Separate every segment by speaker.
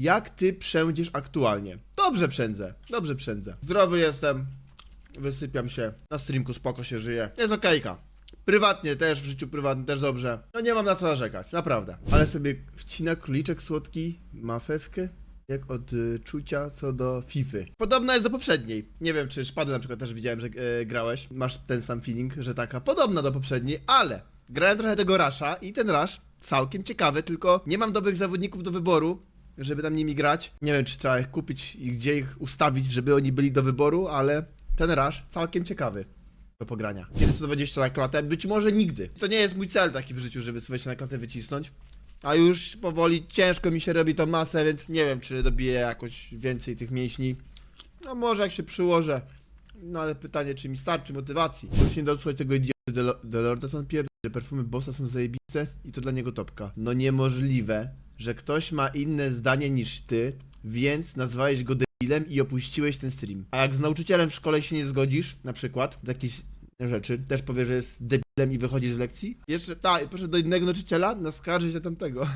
Speaker 1: Jak ty przędziesz aktualnie? Dobrze przędzę, dobrze przędzę. Zdrowy jestem, wysypiam się, na streamku spoko się żyje. Jest okejka. Prywatnie też, w życiu prywatnym też dobrze. No nie mam na co narzekać, naprawdę. Ale sobie wcina króliczek słodki, ma fewkę, jak od y, co do Fify. Podobna jest do poprzedniej. Nie wiem, czy Szpady na przykład też widziałem, że e, grałeś. Masz ten sam feeling, że taka podobna do poprzedniej, ale grałem trochę tego Rasha i ten Rush całkiem ciekawy, tylko nie mam dobrych zawodników do wyboru, żeby tam nimi grać. Nie wiem, czy trzeba ich kupić i gdzie ich ustawić, żeby oni byli do wyboru, ale ten Rush całkiem ciekawy do pogrania. Kiedy 120 na klatę? Być może nigdy. To nie jest mój cel taki w życiu, żeby 120 na klatę wycisnąć. A już powoli ciężko mi się robi tą masę, więc nie wiem, czy dobiję jakoś więcej tych mięśni. No może jak się przyłożę. No ale pytanie, czy mi starczy motywacji. Już nie dosłuchać tego idioty Delo- Delorda, co on pierdoli, że perfumy bossa są zajebiste i to dla niego topka. No niemożliwe, że ktoś ma inne zdanie niż ty, więc nazwałeś go debilem i opuściłeś ten stream. A jak z nauczycielem w szkole się nie zgodzisz, na przykład, z jakichś rzeczy, też powie, że jest debilem i wychodzisz z lekcji? Jeszcze, tak, proszę do innego nauczyciela, naskarży się tamtego.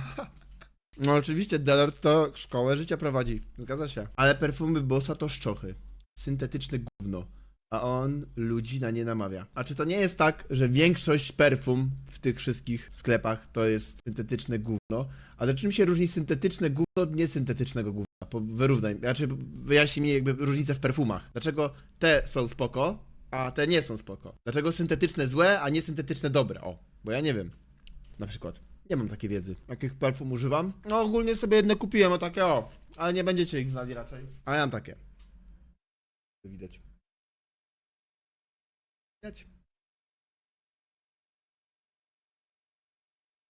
Speaker 1: No oczywiście, Delord to szkołę życia prowadzi, zgadza się. Ale perfumy bossa to szczochy. Syntetyczne gówno. A on ludzi na nie namawia. A czy to nie jest tak, że większość perfum w tych wszystkich sklepach to jest syntetyczne gówno? A czym się różni syntetyczne gówno od niesyntetycznego gówna? Po, wyrównaj, znaczy wyjaśnij mi jakby różnicę w perfumach. Dlaczego te są spoko, a te nie są spoko? Dlaczego syntetyczne złe, a niesyntetyczne dobre? O, bo ja nie wiem. Na przykład. Nie mam takiej wiedzy. Jakich perfum używam? No ogólnie sobie jedne kupiłem, o takie o. Ale nie będziecie ich znali raczej. A ja mam takie. Widać. Widać?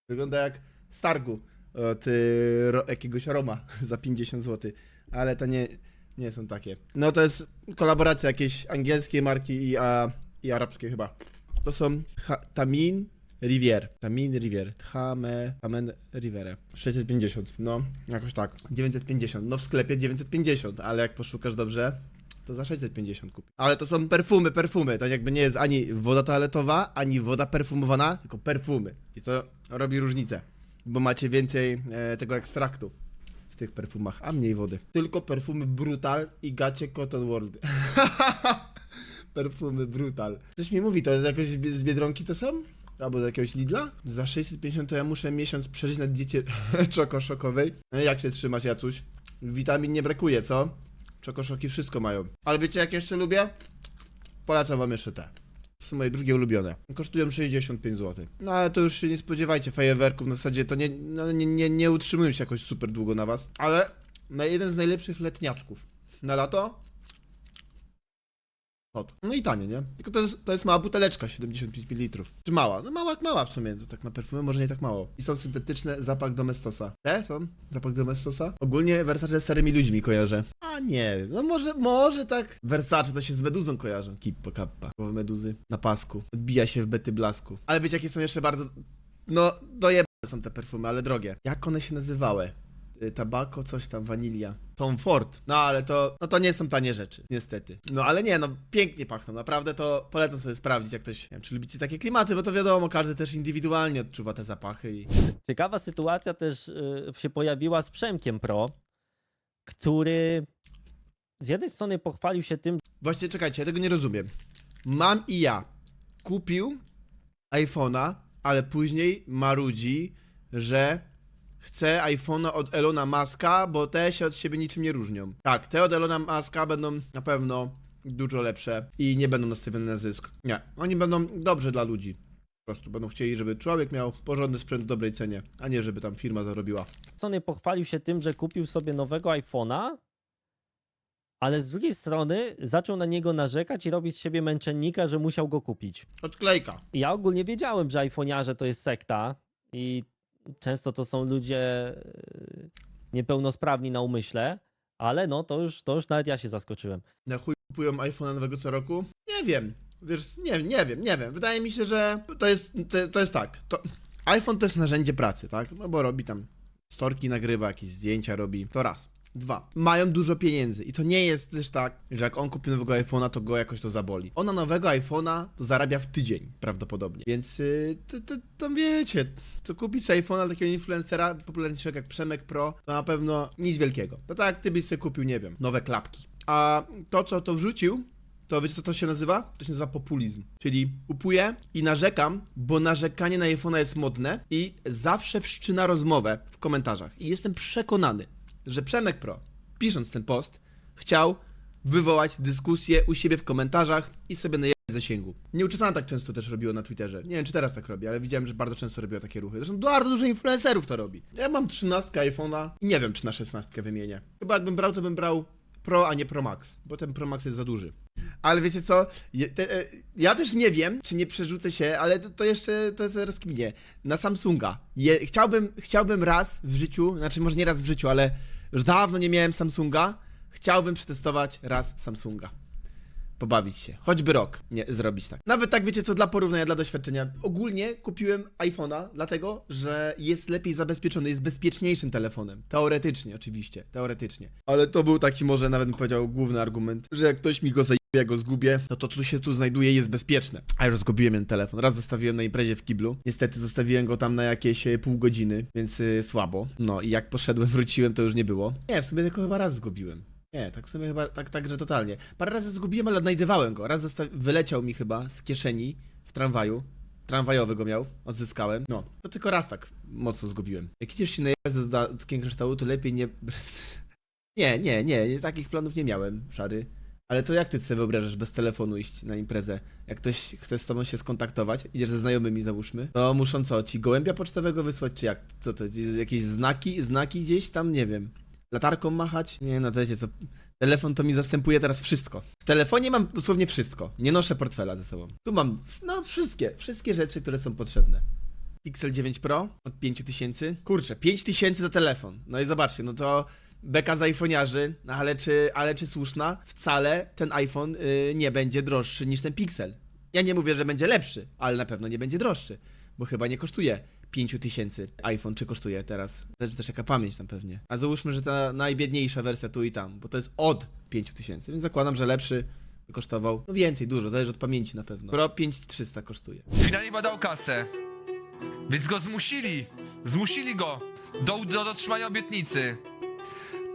Speaker 1: Wygląda jak z targu od y, ro, jakiegoś Roma za 50 zł. Ale to nie, nie są takie. No to jest kolaboracja jakiejś angielskiej marki i, a, i arabskiej chyba. To są ha, Tamin Rivier. Tamin Rivier. Tchame, Tamen Rivere. 650. No, jakoś tak. 950. No w sklepie 950, ale jak poszukasz dobrze, to za 650 kupi. Ale to są perfumy, perfumy. To jakby nie jest ani woda toaletowa, ani woda perfumowana, tylko perfumy. I to robi różnicę, bo macie więcej e, tego ekstraktu w tych perfumach, a mniej wody. Tylko perfumy Brutal i gacie Cotton World. perfumy Brutal. Coś mi mówi, to jest jakoś z Biedronki to są? Albo z jakiegoś Lidla? Za 650 to ja muszę miesiąc przeżyć na diecie czokoszokowej. No jak się trzymać, Jacuś? Witamin nie brakuje, co? Czokoszoki wszystko mają. Ale wiecie jak jeszcze lubię? Polecam wam jeszcze te. To są moje drugie ulubione. Kosztują 65 zł. No ale to już się nie spodziewajcie fajerwerków, na zasadzie to nie, no, nie, nie, nie utrzymują się jakoś super długo na was. Ale na jeden z najlepszych letniaczków. Na lato? Hot. No i tanie, nie? Tylko to jest, to jest mała buteleczka, 75 ml. Czy mała? No mała jak mała w sumie, to tak na perfumę może nie tak mało. I są syntetyczne, zapach Domestosa. Te są? Zapach Domestosa? Ogólnie Versace z starymi ludźmi kojarzę. A nie, no może, może tak. Versace to się z meduzą kojarzą. Kippa kappa. Połowa meduzy na pasku. Odbija się w bety blasku. Ale wiecie jakie są jeszcze bardzo... No, dojebane są te perfumy, ale drogie. Jak one się nazywały? Y, Tabako, coś tam, wanilia. Tom Ford. No ale to, no to nie są tanie rzeczy, niestety. No ale nie, no pięknie pachną, naprawdę to polecam sobie sprawdzić, jak ktoś, nie wiem, czy lubicie takie klimaty, bo to wiadomo, każdy też indywidualnie odczuwa te zapachy i...
Speaker 2: Ciekawa sytuacja też y, się pojawiła z Przemkiem Pro, który z jednej strony pochwalił się tym,
Speaker 1: Właśnie, czekajcie, ja tego nie rozumiem. Mam i ja kupił iPhone'a, ale później marudzi, że chce iPhone'a od Elona Muska, bo te się od siebie niczym nie różnią. Tak, te od Elona Muska będą na pewno dużo lepsze i nie będą nastawione na zysk. Nie, oni będą dobrze dla ludzi. Po prostu będą chcieli, żeby człowiek miał porządny sprzęt w dobrej cenie, a nie żeby tam firma zarobiła.
Speaker 2: strony pochwalił się tym, że kupił sobie nowego iPhone'a, ale z drugiej strony zaczął na niego narzekać i robić z siebie męczennika, że musiał go kupić.
Speaker 1: Odklejka.
Speaker 2: Ja ogólnie wiedziałem, że iPhoniarze to jest sekta i często to są ludzie y, niepełnosprawni na umyśle, ale no to już, to już nawet ja się zaskoczyłem.
Speaker 1: Na chuj kupują iPhone'a nowego co roku? Nie wiem. Wiesz, nie, nie wiem, nie wiem. Wydaje mi się, że to jest, to, to jest tak. To, iPhone to jest narzędzie pracy, tak? No bo robi tam storki, nagrywa, jakieś zdjęcia robi. To raz. Dwa. Mają dużo pieniędzy i to nie jest też tak, że jak on kupi nowego iPhone'a, to go jakoś to zaboli. Ona nowego iPhone'a to zarabia w tydzień prawdopodobnie. Więc yy, to, to, tam wiecie, to kupić iPhone'a takiego influencera popularniejszego jak Przemek Pro, to na pewno nic wielkiego. To tak jak ty byś sobie kupił, nie wiem, nowe klapki. A to, co to wrzucił, to wiecie co to się nazywa? To się nazywa populizm. Czyli kupuję i narzekam, bo narzekanie na iPhone'a jest modne i zawsze wszczyna rozmowę w komentarzach. I jestem przekonany, że Przemek Pro, pisząc ten post, chciał wywołać dyskusję u siebie w komentarzach i sobie najechać zasięgu. Nieuczesana tak często też robiło na Twitterze. Nie wiem, czy teraz tak robi, ale widziałem, że bardzo często robiło takie ruchy. Zresztą bardzo dużo influencerów to robi. Ja mam 13 iPhone'a i nie wiem, czy na 16 wymienię. Chyba jakbym brał, to bym brał Pro, a nie Pro Max, bo ten Pro Max jest za duży. Ale wiecie co? Je, te, e, ja też nie wiem, czy nie przerzucę się, ale to, to jeszcze to zaraz kminie. Na Samsunga. Je, chciałbym, chciałbym raz w życiu, znaczy może nie raz w życiu, ale już dawno nie miałem Samsunga. Chciałbym przetestować raz Samsunga. Pobawić się. Choćby rok nie zrobić tak. Nawet tak wiecie co, dla porównania, dla doświadczenia. Ogólnie kupiłem iPhone'a, dlatego, że jest lepiej zabezpieczony, jest bezpieczniejszym telefonem. Teoretycznie, oczywiście. Teoretycznie. Ale to był taki może nawet bym powiedział główny argument, że jak ktoś mi go zajebie, ja go zgubię, no to co się tu znajduje jest bezpieczne. A już zgubiłem ten telefon. Raz zostawiłem na imprezie w kiblu. Niestety zostawiłem go tam na jakieś e, pół godziny, więc y, słabo. No i jak poszedłem, wróciłem, to już nie było. Nie, w sumie tylko chyba raz zgubiłem. Nie, tak w sumie chyba, tak, tak, że totalnie. Parę razy zgubiłem, ale odnajdywałem go. Raz wyleciał mi chyba z kieszeni w tramwaju. Tramwajowy go miał, odzyskałem. No, to tylko raz tak mocno zgubiłem. Jak idziesz się najebać z dodatkiem kryształu, to lepiej nie... nie, nie, nie, nie, takich planów nie miałem, szary. Ale to jak ty sobie wyobrażasz bez telefonu iść na imprezę? Jak ktoś chce z tobą się skontaktować, idziesz ze znajomymi załóżmy, to muszą co, ci gołębia pocztowego wysłać, czy jak? Co to, jakieś znaki, znaki gdzieś tam, nie wiem latarką machać? Nie, no to wiecie co, telefon to mi zastępuje teraz wszystko. W telefonie mam dosłownie wszystko. Nie noszę portfela ze sobą. Tu mam, no wszystkie, wszystkie rzeczy, które są potrzebne. Pixel 9 Pro od 5000. Kurczę, 5000 za telefon. No i zobaczcie, no to beka z iPhoniarzy, no ale czy, ale czy słuszna? Wcale ten iPhone y, nie będzie droższy niż ten Pixel. Ja nie mówię, że będzie lepszy, ale na pewno nie będzie droższy, bo chyba nie kosztuje 5000 iPhone, czy kosztuje teraz? Zależy też jaka pamięć tam pewnie. A załóżmy, że ta najbiedniejsza wersja tu i tam, bo to jest od 5000, więc zakładam, że lepszy kosztował no więcej, dużo, zależy od pamięci na pewno. Pro 5300 kosztuje.
Speaker 3: Finalnie badał kasę. Więc go zmusili. Zmusili go do, do dotrzymania obietnicy.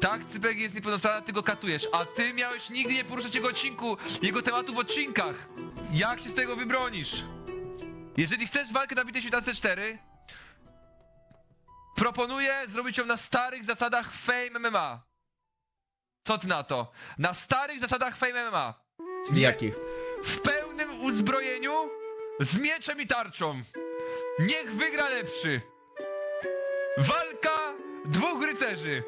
Speaker 3: Tak, Cypek jest niepełnosprawny, ty go katujesz, a ty miałeś nigdy nie poruszać jego odcinku, jego tematu w odcinkach. Jak się z tego wybronisz? Jeżeli chcesz walkę na Wicie Świetance 4, proponuję zrobić ją na starych zasadach Fame MMA. Co ty na to? Na starych zasadach Fame MMA.
Speaker 1: Czyli jakich?
Speaker 3: w pełnym uzbrojeniu z mieczem i tarczą. Niech wygra lepszy. Walka dwóch rycerzy.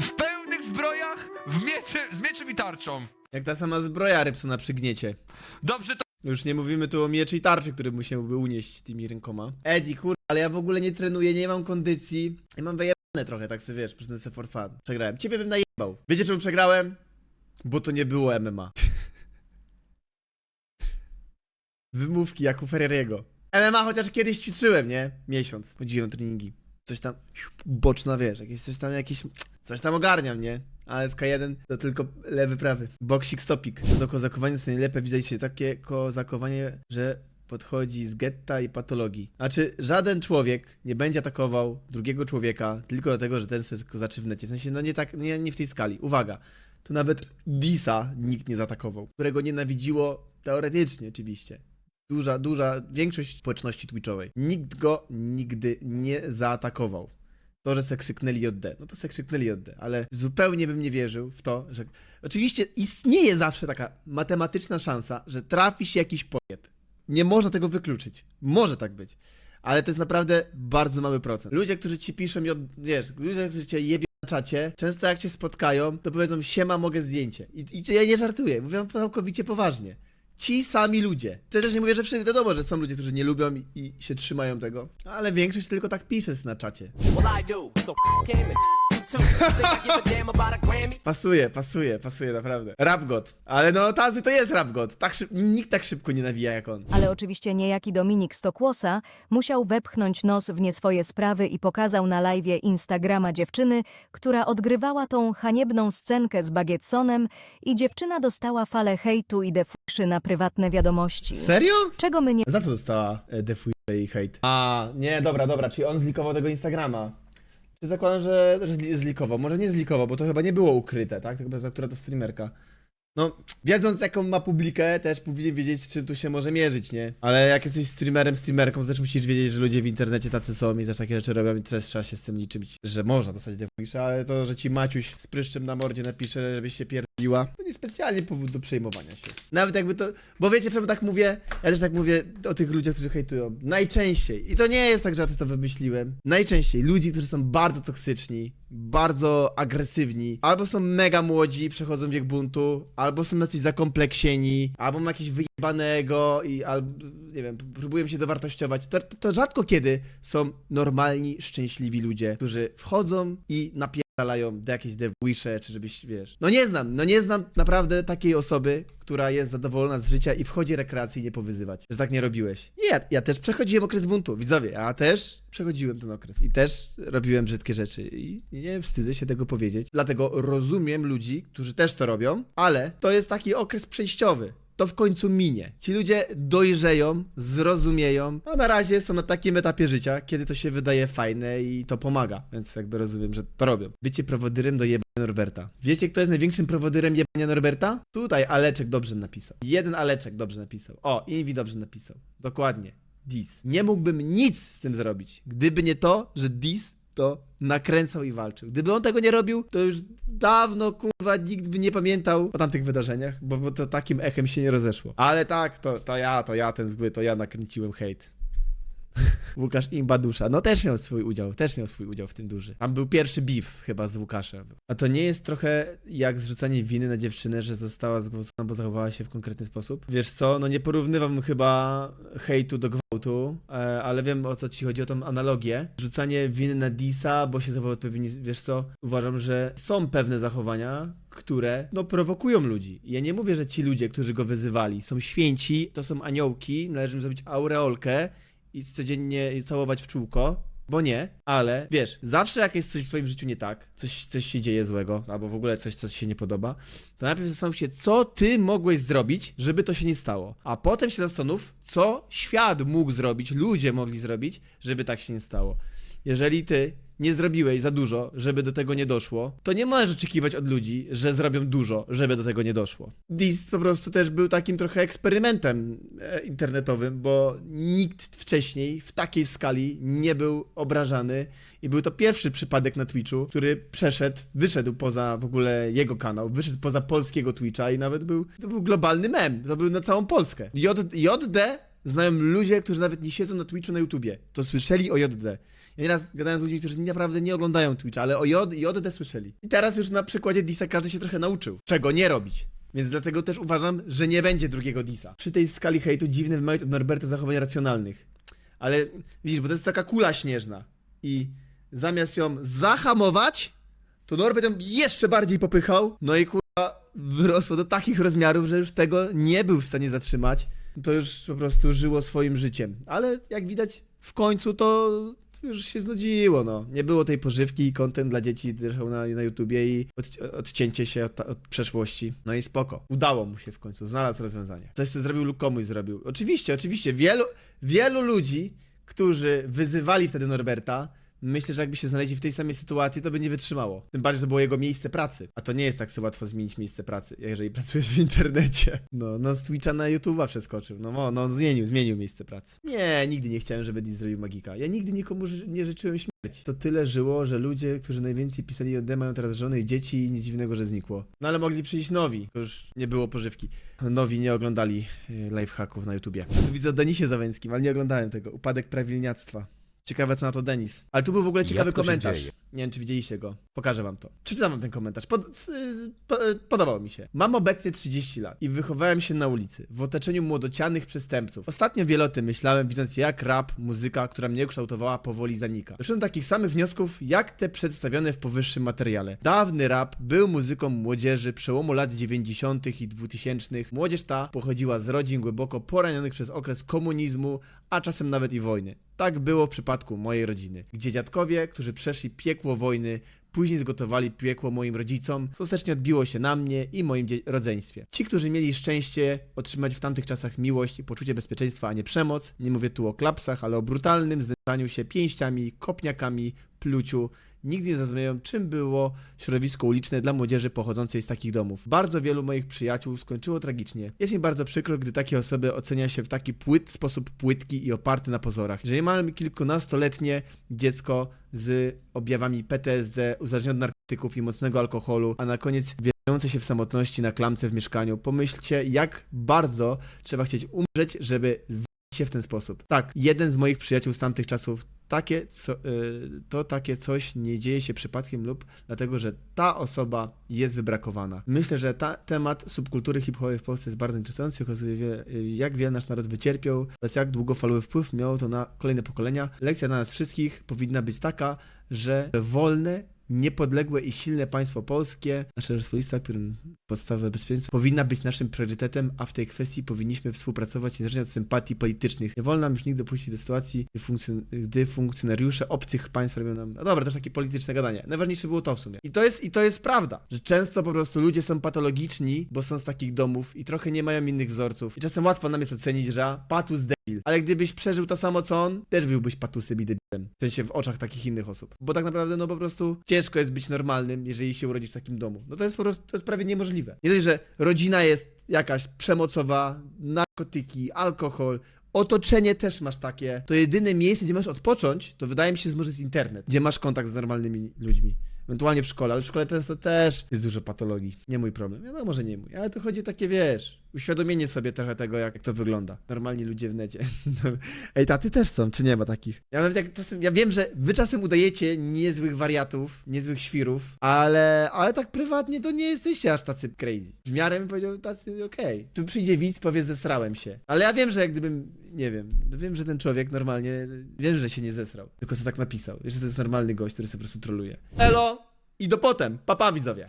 Speaker 3: W pełnych zbrojach w miecze, z mieczem i tarczą.
Speaker 1: Jak ta sama zbroja Rybsona na przygniecie.
Speaker 3: Dobrze to
Speaker 1: Już nie mówimy tu o mieczy i tarczy, który musiałby unieść tymi rękoma. Eddie, kur... ale ja w ogóle nie trenuję, nie mam kondycji. Ja mam wyjebane trochę, tak sobie wiesz, przyznę sobie for fun. Przegrałem. Ciebie bym najebał. Wiecie czemu przegrałem? Bo to nie było MMA. Wymówki jak u Ferreriego. MMA chociaż kiedyś ćwiczyłem, nie? Miesiąc. Chodziłem na treningi. Coś tam boczna, wiesz, jakieś coś tam, jakieś... Coś tam ogarniam, nie? Ale SK1 to tylko lewy, prawy. Boksik, stopik. To kozakowanie sobie najlepiej widać się takie kozakowanie, że podchodzi z getta i patologii. Znaczy, żaden człowiek nie będzie atakował drugiego człowieka tylko dlatego, że ten sobie kozaczy w necie. W sensie, no nie tak, nie, nie w tej skali. Uwaga, to nawet Disa nikt nie zaatakował, którego nienawidziło teoretycznie oczywiście. Duża, duża większość społeczności twitchowej. Nikt go nigdy nie zaatakował. To, że se krzyknęli JD, no to se krzyknęli JD, ale zupełnie bym nie wierzył w to, że... Oczywiście istnieje zawsze taka matematyczna szansa, że trafi się jakiś pojeb. Nie można tego wykluczyć. Może tak być. Ale to jest naprawdę bardzo mały procent. Ludzie, którzy ci piszą, wiesz, ludzie, którzy cię jebią na czacie, często jak się spotkają, to powiedzą, siema, mogę zdjęcie. I, i ja nie żartuję, mówię całkowicie poważnie. Ci sami ludzie. To też nie mówię, że wszyscy, wiadomo, że są ludzie, którzy nie lubią i, i się trzymają tego, ale większość tylko tak pisze na czacie.
Speaker 4: Well, I do. So
Speaker 1: Pasuje, pasuje, pasuje, naprawdę. Rap God. Ale no, Tazy to jest rap God. Tak szyb... Nikt tak szybko nie nawija jak on.
Speaker 5: Ale oczywiście niejaki Dominik Stokłosa musiał wepchnąć nos w nie swoje sprawy i pokazał na live'ie Instagrama dziewczyny, która odgrywała tą haniebną scenkę z Bagietsonem i dziewczyna dostała falę hejtu i defuszy na prywatne wiadomości.
Speaker 1: Serio?
Speaker 5: Czego my nie
Speaker 1: Za co dostała e, defuj i hejt? A, nie, dobra, dobra, czyli on zlikował tego Instagrama. Czy zakładam, że, że zli- zlikował? Może nie zlikował, bo to chyba nie było ukryte, tak? Tylko za która to streamerka. No, wiedząc jaką ma publikę, też powinien wiedzieć, czym tu się może mierzyć, nie? Ale jak jesteś streamerem, streamerką, to też musisz wiedzieć, że ludzie w internecie tacy są i też takie rzeczy robią i też trzeba się z tym liczyć, że można dostać defuisze, ale to, że ci Maciuś z pryszczem na mordzie napisze, żebyś się pierdoliła, to niespecjalnie powód do przejmowania się. Nawet jakby to, bo wiecie czemu tak mówię? Ja też tak mówię o tych ludziach, którzy hejtują. Najczęściej, i to nie jest tak, że ja to wymyśliłem, najczęściej ludzi, którzy są bardzo toksyczni, bardzo agresywni, albo są mega młodzi, przechodzą wiek buntu, albo są jacyś zakompleksieni, albo mają jakieś wyjebanego i albo, nie wiem, próbują się dowartościować. To, to, to rzadko kiedy są normalni, szczęśliwi ludzie, którzy wchodzą i napierdalają do jakieś devwisze, czy żebyś, wiesz... No nie znam, no nie znam naprawdę takiej osoby, która jest zadowolona z życia i wchodzi rekreacyjnie powyzywać, że tak nie robiłeś. Nie, ja, ja też przechodziłem okres buntu, widzowie, ja też przechodziłem ten okres i też robiłem brzydkie rzeczy i nie wstydzę się tego powiedzieć. Dlatego rozumiem ludzi, którzy też to robią, ale to jest taki okres przejściowy. To w końcu minie. Ci ludzie dojrzeją, zrozumieją, a na razie są na takim etapie życia, kiedy to się wydaje fajne i to pomaga, więc jakby rozumiem, że to robią. Wiecie prowodyrem do jebania Norberta. Wiecie, kto jest największym prowodyrem jebania Norberta? Tutaj Aleczek dobrze napisał. Jeden Aleczek dobrze napisał. O, Inwi dobrze napisał. Dokładnie. Dis. Nie mógłbym nic z tym zrobić, gdyby nie to, że Dis to nakręcał i walczył. Gdyby on tego nie robił, to już dawno, kurwa, nikt by nie pamiętał o tamtych wydarzeniach, bo, bo to takim echem się nie rozeszło. Ale tak, to, to ja, to ja ten zły, to ja nakręciłem hejt. Łukasz Imbadusza, no też miał swój udział, też miał swój udział w tym duży. Tam był pierwszy beef chyba z Łukaszem. A to nie jest trochę jak zrzucanie winy na dziewczynę, że została zgwałcona, bo zachowała się w konkretny sposób? Wiesz co, no nie porównywam chyba hejtu do gwałtu, e, ale wiem o co ci chodzi, o tą analogię. Rzucanie winy na Disa, bo się zachował odpowiednio, wiesz co, uważam, że są pewne zachowania, które no prowokują ludzi. Ja nie mówię, że ci ludzie, którzy go wyzywali, są święci, to są aniołki, należy im zrobić aureolkę i codziennie całować w czółko, bo nie, ale wiesz, zawsze jak jest coś w swoim życiu nie tak, coś, coś się dzieje złego, albo w ogóle coś, co ci się nie podoba, to najpierw zastanów się, co ty mogłeś zrobić, żeby to się nie stało. A potem się zastanów, co świat mógł zrobić, ludzie mogli zrobić, żeby tak się nie stało. Jeżeli ty nie zrobiłeś za dużo, żeby do tego nie doszło, to nie możesz oczekiwać od ludzi, że zrobią dużo, żeby do tego nie doszło. Dis po prostu też był takim trochę eksperymentem e, internetowym, bo nikt wcześniej w takiej skali nie był obrażany i był to pierwszy przypadek na Twitchu, który przeszedł, wyszedł poza w ogóle jego kanał, wyszedł poza polskiego Twitcha i nawet był, to był globalny mem, to był na całą Polskę. J, JD znają ludzie, którzy nawet nie siedzą na Twitchu na YouTubie, to słyszeli o JD. Ja nieraz gadałem z ludźmi, którzy naprawdę nie oglądają Twitcha, ale o J, JD słyszeli. I teraz już na przykładzie Disa każdy się trochę nauczył, czego nie robić. Więc dlatego też uważam, że nie będzie drugiego Disa. Przy tej skali hejtu dziwne wymagają od Norberta zachowań racjonalnych. Ale widzisz, bo to jest taka kula śnieżna. I zamiast ją zahamować, to Norbert ją jeszcze bardziej popychał. No i kurwa wyrosło do takich rozmiarów, że już tego nie był w stanie zatrzymać. To już po prostu żyło swoim życiem. Ale jak widać, w końcu to już się znudziło, no. Nie było tej pożywki i content dla dzieci zresztą na, na YouTubie i od, odcięcie się od, od przeszłości. No i spoko. Udało mu się w końcu, znalazł rozwiązanie. Coś, co zrobił lub komuś zrobił. Oczywiście, oczywiście, wielu, wielu ludzi, którzy wyzywali wtedy Norberta, myślę, że jakby się znaleźli w tej samej sytuacji, to by nie wytrzymało. Tym bardziej, że to było jego miejsce pracy. A to nie jest tak so łatwo zmienić miejsce pracy, jeżeli pracujesz w internecie. No, no z Twitcha na YouTube'a przeskoczył. No, no, zmienił, zmienił miejsce pracy. Nie, nigdy nie chciałem, żeby Dis zrobił magika. Ja nigdy nikomu ży- nie życzyłem śmierci. To tyle żyło, że ludzie, którzy najwięcej pisali JD mają teraz żony i dzieci i nic dziwnego, że znikło. No ale mogli przyjść nowi, to już nie było pożywki. Nowi nie oglądali y, lifehacków na YouTubie. Tu widzę o Denisie Zawęckim, ale nie oglądałem tego. Upadek prawilniactwa. Ciekawe co na to Denis. Ale tu był w ogóle ciekawy
Speaker 6: Jak to się
Speaker 1: komentarz.
Speaker 6: dzieje?
Speaker 1: Nie wiem, czy widzieliście go. Pokażę wam to. Przeczytam wam ten komentarz. Pod, s- s- po, podobał mi się. Mam obecnie 30 lat i wychowałem się na ulicy, w otoczeniu młodocianych przestępców. Ostatnio wiele o tym myślałem, widząc jak rap, muzyka, która mnie kształtowała, powoli zanika. Doszedłem do takich samych wniosków, jak te przedstawione w powyższym materiale. Dawny rap był muzyką młodzieży przełomu lat 90. i 2000. Młodzież ta pochodziła z rodzin głęboko poranionych przez okres komunizmu, a czasem nawet i wojny. Tak było w przypadku mojej rodziny, gdzie dziadkowie, którzy przeszli piekło wojny, później zgotowali piekło moim rodzicom, co odbiło się na mnie i moim rodzeństwie. Ci, którzy mieli szczęście otrzymać w tamtych czasach miłość i poczucie bezpieczeństwa, a nie przemoc, nie mówię tu o klapsach, ale o brutalnym znęcaniu się pięściami, kopniakami, pluciu, nigdy nie zrozumieją, czym było środowisko uliczne dla młodzieży pochodzącej z takich domów. Bardzo wielu moich przyjaciół skończyło tragicznie. Jest mi bardzo przykro, gdy takie osoby ocenia się w taki płyt, sposób płytki i oparty na pozorach. Jeżeli mam kilkunastoletnie dziecko z objawami PTSD, uzależnione od narkotyków i mocnego alkoholu, a na koniec wierzące się w samotności na klamce w mieszkaniu, pomyślcie, jak bardzo trzeba chcieć umrzeć, żeby się w ten sposób. Tak, jeden z moich przyjaciół z tamtych czasów, takie co, y, to takie coś nie dzieje się przypadkiem lub dlatego, że ta osoba jest wybrakowana. Myślę, że ta temat subkultury hip-hopowej w Polsce jest bardzo interesujący, okazuje, wie- y, jak wiele nasz naród wycierpiał oraz jak długofalowy wpływ miało to na kolejne pokolenia. Lekcja dla nas wszystkich powinna być taka, że wolne, niepodległe i silne państwo polskie, nasze Rzeczpospolita, którym podstawowe bezpieczeństwo, powinna być naszym priorytetem, a w tej kwestii powinniśmy współpracować niezależnie od sympatii politycznych. Nie wolno nam już nigdy dopuścić do sytuacji, gdy, funkcjon- gdy funkcjonariusze obcych państw robią nam... No dobra, to już takie polityczne gadanie. Najważniejsze było to w sumie. I to jest, i to jest prawda, że często po prostu ludzie są patologiczni, bo są z takich domów i trochę nie mają innych wzorców. I czasem łatwo nam jest ocenić, że patus debil. Ale gdybyś przeżył to samo co on, też byłbyś patusem i debilem. W sensie w oczach takich innych osób. Bo tak naprawdę, no po prostu ciężko jest być normalnym, jeżeli się urodzisz w takim domu. No to jest po prostu, to jest prawie niemożliwe. Nie dość, że rodzina jest jakaś przemocowa, narkotyki, alkohol, otoczenie też masz takie. To jedyne miejsce, gdzie możesz odpocząć, to wydaje mi się, że może jest internet, gdzie masz kontakt z normalnymi ludźmi. Ewentualnie w szkole, ale w szkole często też jest dużo patologii. Nie mój problem. Wiadomo, może nie mój, ale to chodzi o takie, wiesz, uświadomienie sobie trochę tego, jak, jak to wygląda. Normalni ludzie w necie. Ej, taty też są, czy nie ma takich? Ja nawet jak czasem, ja wiem, że wy czasem udajecie niezłych wariatów, niezłych świrów, ale, ale tak prywatnie to nie jesteście aż tacy crazy. W miarę bym powiedział tacy, okej. Tu przyjdzie widz, powie, zesrałem się. Ale ja wiem, że jak gdybym, nie wiem, no wiem, że ten człowiek normalnie, wiem, że się nie zesrał, tylko co tak napisał. Że to jest normalny gość, który sobie po prostu troluje. Elo! I do potem. Papa widzowie.